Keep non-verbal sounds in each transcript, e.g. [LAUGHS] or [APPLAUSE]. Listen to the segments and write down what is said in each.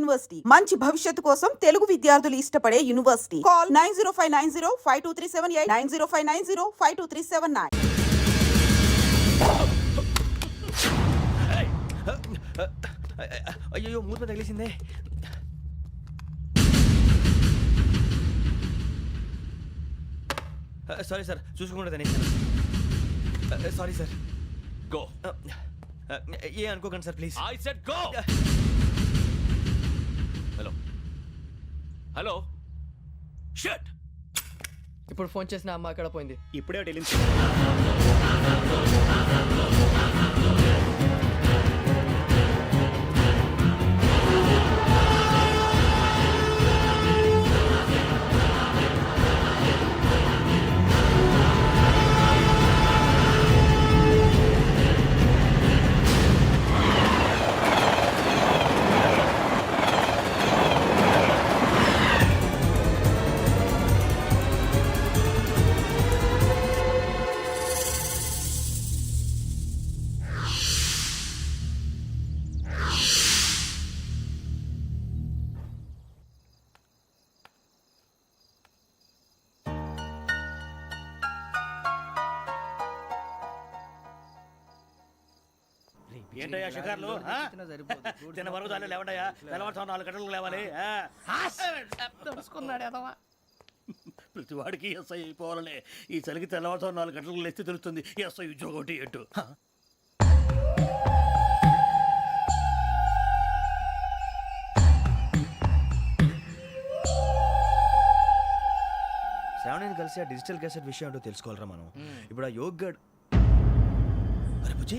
University. మంచి భవిష్యత్తు కోసం తెలుగు విద్యార్థులు ఇష్టపడే university. Call nine zero five nine zero five two three seven eight nine zero five nine zero five two three seven nine. అయ్యో మూత తగిలేసిందే. సారీ సార్ చూసుకోకుండా తినేసాను. Sorry sir. గో. ఏ అనుకోకండి sir please. I said go. Hello. Hello. Shut. ఇప్పుడు phone చేసిన అమ్మ అక్కడ పోయింది. ఇప్పుడే వెళ్ళింది షికార్లు ఆ? తిన్న వరకు చాలు లేవండయ్యా. [LAUGHS] తెల్లవారుతో నాలుగు గంటలకు లేవాలి. ఆ? [LAUGHS] ప్రతి వాడికి ఎస్ఐ అయిపోవాలనే. ఈ చలికి తెల్లవారుతో నాలుగు గంటలకు లేస్తే తెలుస్తుంది ఎస్ఐ ఉద్యోగం ఒకటి ఎట్టు శ్రావణిని కలిసి ఆ డిజిటల్ క్యాసెట్ విషయం ఏంటో తెలుసుకోవాలరా మనం. ఇప్పుడు ఆ యోగ్ గడ్ అరే బుజ్జి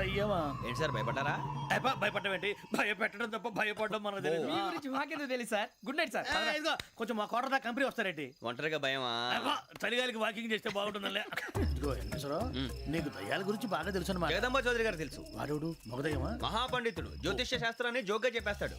అయ్యమా ఏంటి సార్ భయపడ్డారా? భయపడడం ఏంటి? భయపెట్టడం తప్ప భయపడడం మనకు తెలియదు మీ గురించి మాకెందుకు తెలియదు సార్. Good night sir. ఇదిగో కొంచెం మా కోట దాకా కంపెనీ వస్తారేంటి? ఒంటరిగా భయమా? అబ్బా, చలిగాలికి వాకింగ్ చేస్తే బాగుంటుందిలే. ఇదిగో వెంకటేశ్వరరావు నీకు దయ్యాల గురించి బాగా తెలుసు అనమాట జగదంబ చౌదరి గారు తెలుసు. వాడోడు మగదయ్యమా? మహాపండితుడు జ్యోతిష్య శాస్త్రాన్ని జోగ్గా చెప్పేస్తాడు.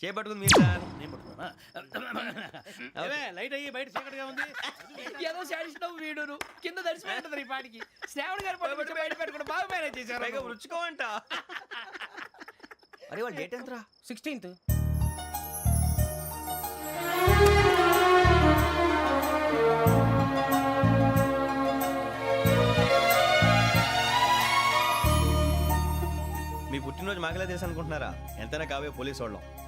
చేపట్టుకుంది మీరు సార్. నేను పట్టుకున్నా ఏమే, లైట్ అయ్యి బయట చీకటిగా ఉంది. ఏదో వీడును. కింద దర్శనం ఈ పాటికి. శ్రావణ్ గారు పట్టుకొచ్చి బయట పెట్టుకుంటే బాగా మేనేజ్ పైగా చేశారు రుచుకోవంట అరే వాళ్ళు డేట్ ఎంతరా? సిక్స్టీన్త్. మీ పుట్టినరోజు మాకలే తెలుసు అనుకుంటున్నారా? ఎంతైనా కావే పోలీసు వాళ్ళం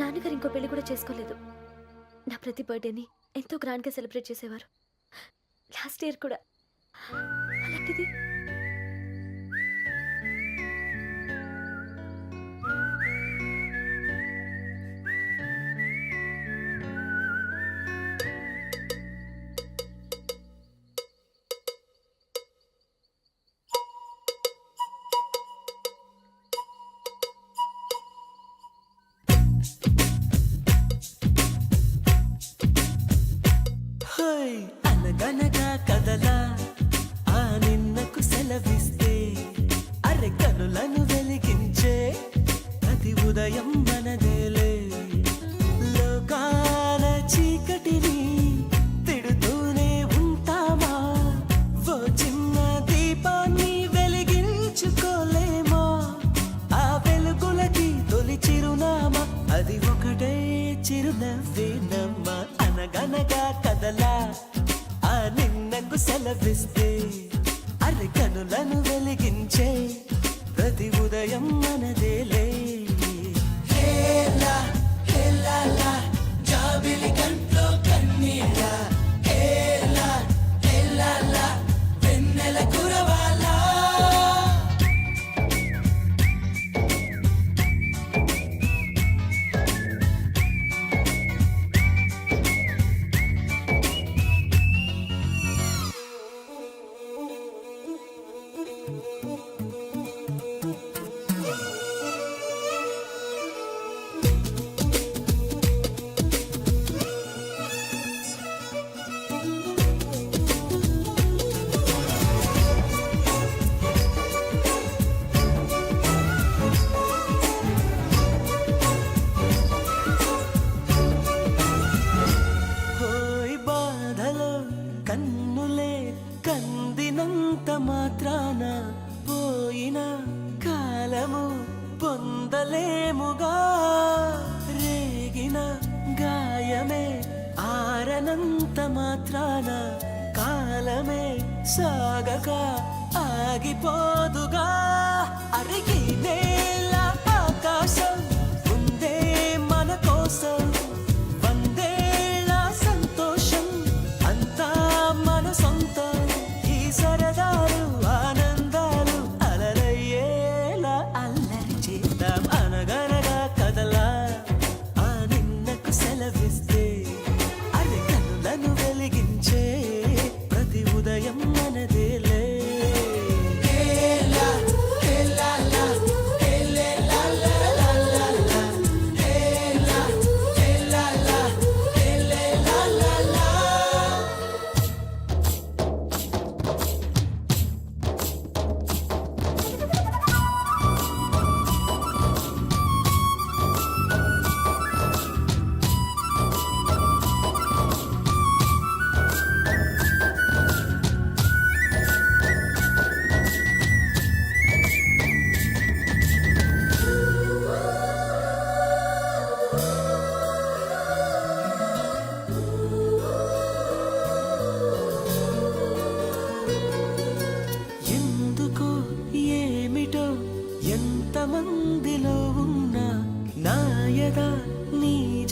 నాన్నగారు ఇంకో పెళ్ళి కూడా చేసుకోలేదు. నా ప్రతి బర్త్డేని ఎంతో గ్రాండ్గా సెలబ్రేట్ చేసేవారు. లాస్ట్ ఇయర్ కూడా. అలాంటిది అనగనగా కదలా ఆ నిన్నకు సెలవిస్తే అరె కనులను వెలిగించే ప్రతి ఉదయం మనదేలే. లోకాల చీకటిని తిడుతూనే ఉంటామా? ఓ చిన్న దీపాన్ని వెలిగించుకోలేమా? ఆ వెలుగులకి తొలి చిరునామా? అది ఒకటే చిరునవ్వేనమ్మా అనగనగా కదలా. నిన్నకు సెలవిస్తే అరె కనులను వెలిగించే ప్రతి ఉదయం మనదేలే హేలా హేలా లా, జాబిలి కంట్లో కన్నీళ్ళ హేలా కన్నులే కందినంత మాత్రాన పోయిన కాలము పొందలేముగా. రేగిన గాయమే ఆరనంత మాత్రాన కాలమే సాగక ఆగిపోదుగా. అరిగి నేల ఆకాశం ఉందే మన కోసం.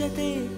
siete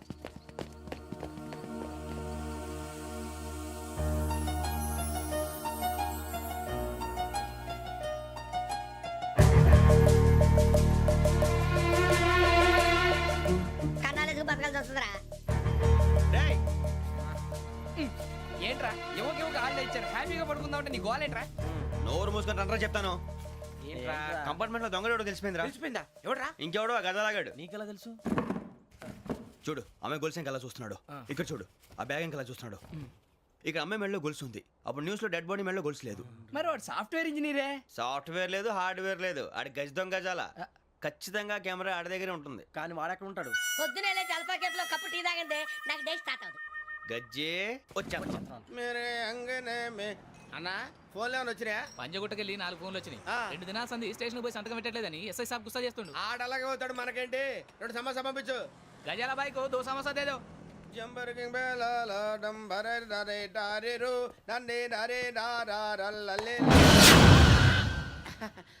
వస్తుందిరా. ఏంట్రా? ఎవరికి ఎవరికి హాలిడే ఇచ్చారు? హ్యాపీగా పడుకుందామంటే నీ గోల్ ఏంట్రా? నోరు మూసుకొని రండ్రా చెప్తాను. ఏంట్రా? కంపార్ట్మెంట్లో దొంగడు తెలిసిపోయిందిరా. తెలిసిపోయిందా? ఎవడ్రా? ఇంకెవడో ఆ గదలాగాడు నీకెలా తెలుసు? చూడు ఆమె గొలుసు ఇంకలా చూస్తున్నాడు. ఇక్కడ చూడు ఆ బ్యాగ్ ఇంకలా చూస్తున్నాడు. ఇక్కడ అమ్మాయి మెడలో గొలుసు ఉంది. అప్పుడు న్యూస్లో డెడ్ బాడీ మెడలో గొలుసు లేదు. మరి వాడు సాఫ్ట్వేర్ ఇంజనీరే? సాఫ్ట్వేర్ లేదు హార్డ్వేర్ లేదు. ఆడి గజ దొంగ గజాల. ఖచ్చితంగా కెమెరా ఆడ దగ్గరే ఉంటుంది. కానీ వాడెక్కడ ఉంటాడు? పొద్దునే లేచి అల్ఫా కేఫ్లో కప్పు టీ తాగిందే నాకు డే స్టార్ట్ అవుతుంది గజ్జే వచ్చా మీరే అంగనే మే. అన్నా? ఫోన్లో ఏమైనా వచ్చినాయా? పంజగుట్టకెళ్ళి నాలుగు ఫోన్లు వచ్చినాయి. ఆ. రెండు దినాల సంది స్టేషన్ పోయి సంతకం పెట్టలేదని ఎస్ఐ సాబ్ గుస్తా చేస్తుండు. ఆడలాగే పోతాడు మనకేంటి? రెండు సమస్య పంపించు. గజాల బైక్ దో సమస్య దేదో జంబరకింగ్ బేలాల డంబరే నరే డారిరు నన్నే నరే. ఆ, [LAUGHS]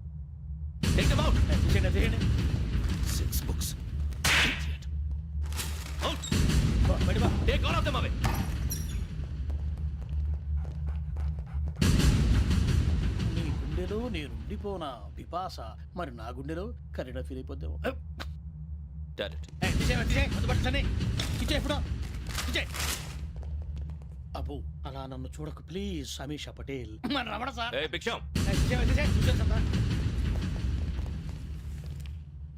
take out. Six books out బా, బయట బా. Take all of them away నీ గుండెలో నేనుండిపోనా పిపాస? మరి నా గుండెలో కరీడా ఫీల్ అయిపోద్దాము. డైరెక్ట్ అబ్బో అలా నన్ను చూడకు ప్లీజ్ సమీషా పటేల్. మన రమణ సార్. ఏ భిక్షం.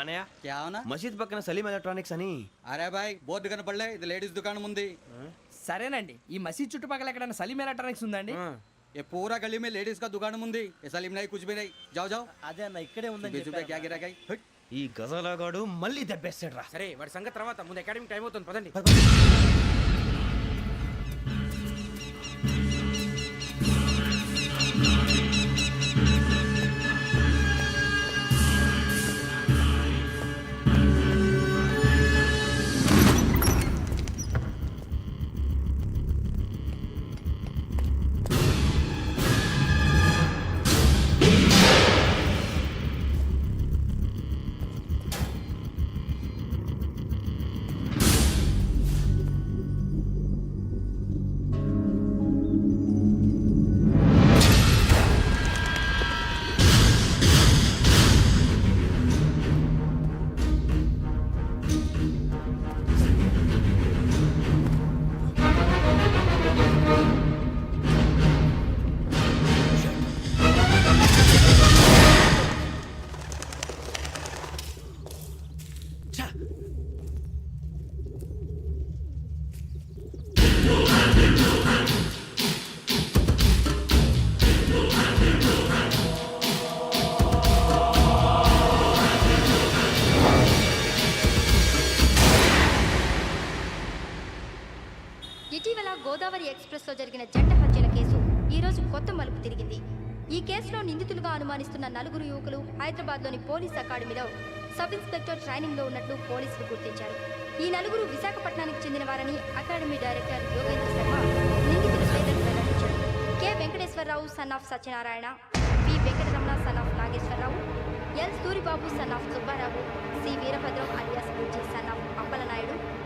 అనయ్య क्या होना మసీద్ పక్కన సలీం ఎలక్ట్రానిక్స్ అని అరే బాయ్ బోర్డు కనపడలే ఇది లేడీస్ దుకాణం ఉంది సరేనండి ఈ మసీద్ చుట్టుపక్కల ఎక్కడైనా సలీం ఎలక్ట్రానిక్స్ ఉందండి ये पूरा गली में लेडीज का दुकान मुंदी ये सलीम नहीं कुछ भी नहीं जाओ जाओ అదే అన్న ఇక్కడే ఉందని क्या गिरा गई ఈ గజాలగాడు మళ్ళీ దెబ్బేస్తాడు రా సరే వాడి సంగతి తర్వాత ముందు అకాడమిక్ టైం అవుతుంది పదండి కొత్త మలుపు తిరిగింది. ఈ కేసులో నిందితులుగా అనుమానిస్తున్న నలుగురు యువకులు హైదరాబాద్లోని పోలీస్ అకాడమీలో సబ్ ఇన్స్పెక్టర్ ట్రైనింగ్లో ఉన్నట్లు పోలీసులు గుర్తించారు. ఈ నలుగురు విశాఖపట్నానికి చెందిన వారని అకాడమీ డైరెక్టర్ యోగేంద్ర శర్మ నిందితుల పేర్లను వెల్లడించారు. K. Venkateswararao son of Satyanarayana P. Venkataramana son of Nageswararao L. Suribabu son of Subbarao C. Veerabhadram alias Bujji son of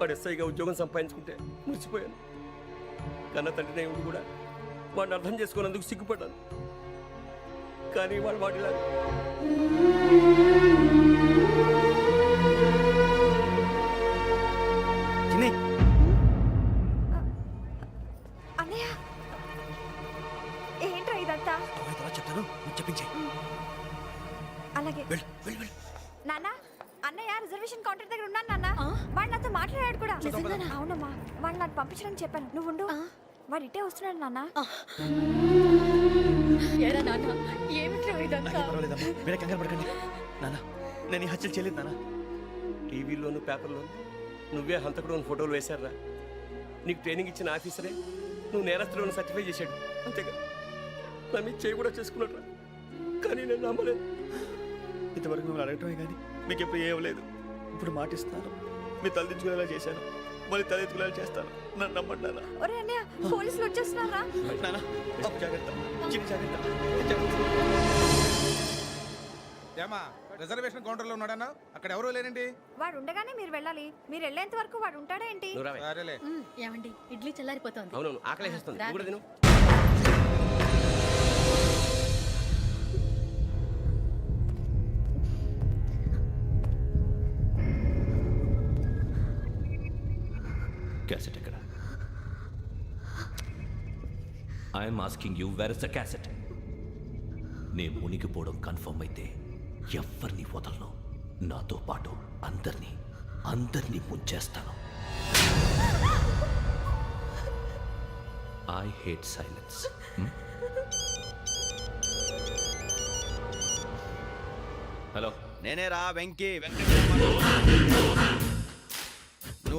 వాడు ఎస్ఐగా ఉద్యోగం సంపాదించుకుంటే మురిసిపోయాను. కన్న తండ్రి ఉండి కూడా వాడిని అర్థం చేసుకున్నందుకు సిగ్గుపడ్డాను. కానీ వాడు వాడిలా పంపించడానికి చెప్పాను. నువ్వు ఉండు వాడు ఇటే వస్తున్నాడు నాన్న. ఏరా నాన్న? ఏమిట్రా ఇదంతా? పర్వాలేదమ్మా. మీరే కంగారు పడకండి. నాన్న నేను ఈ హత్యలు చేయలేదు నాన్న. టీవీలోను పేపర్లోను నువ్వే హంతకుడు అని ఫోటోలు వేశారా నీకు ట్రైనింగ్ ఇచ్చిన ఆఫీసరే నువ్వు నేరస్తులను సర్టిఫై చేశాడు. అంతేగా. నా మీద చేయి కూడా చేసుకున్నట్రా కానీ నేను నమ్మలేదు. ఇంతవరకు మిమ్మల్ని అడగటమే కానీ మీకు ఎప్పుడు ఏమలేదు ఇప్పుడు మాటిస్తున్నాను మీ తలదించుకునేలా చేశాను. మళ్ళీ తలెత్తుకునేలా చేస్తాను. నన్ను నమ్మండి నాన్న ఒరే అన్నయ్య పోలీసులు వచ్చేస్తున్నారా? నాన్న బాబు జాగ్రత్త. చిన్న జాగ్రత్త. జాగ్రత్త ఏమా రిజర్వేషన్ కౌంటర్లో ఉన్నాడన్నా? అక్కడ ఎవరూ లేనండి వాడు ఉండగానే మీరు వెళ్ళాలి. మీరు వెళ్ళేంత వరకు వాడు ఉంటాడా ఏంటి? నువ్వు రావే. సరేలే. ఏమండి ఇడ్లీ చల్లారిపోతోంది. అవునవును నువ్వు కూడా తిను క్యాసెట్ ఎక్కడ? I'm asking you where is the cassette నేను మునిగిపోవడం కన్ఫర్మ్ అయితే ఎవరిని వదలను. నాతో పాటు అందరినీ అందరినీ ముంచేస్తాను. ఐ హేట్ సైలెన్స్ హలో నేనే రా వెంకీ. Venkateswara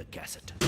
give me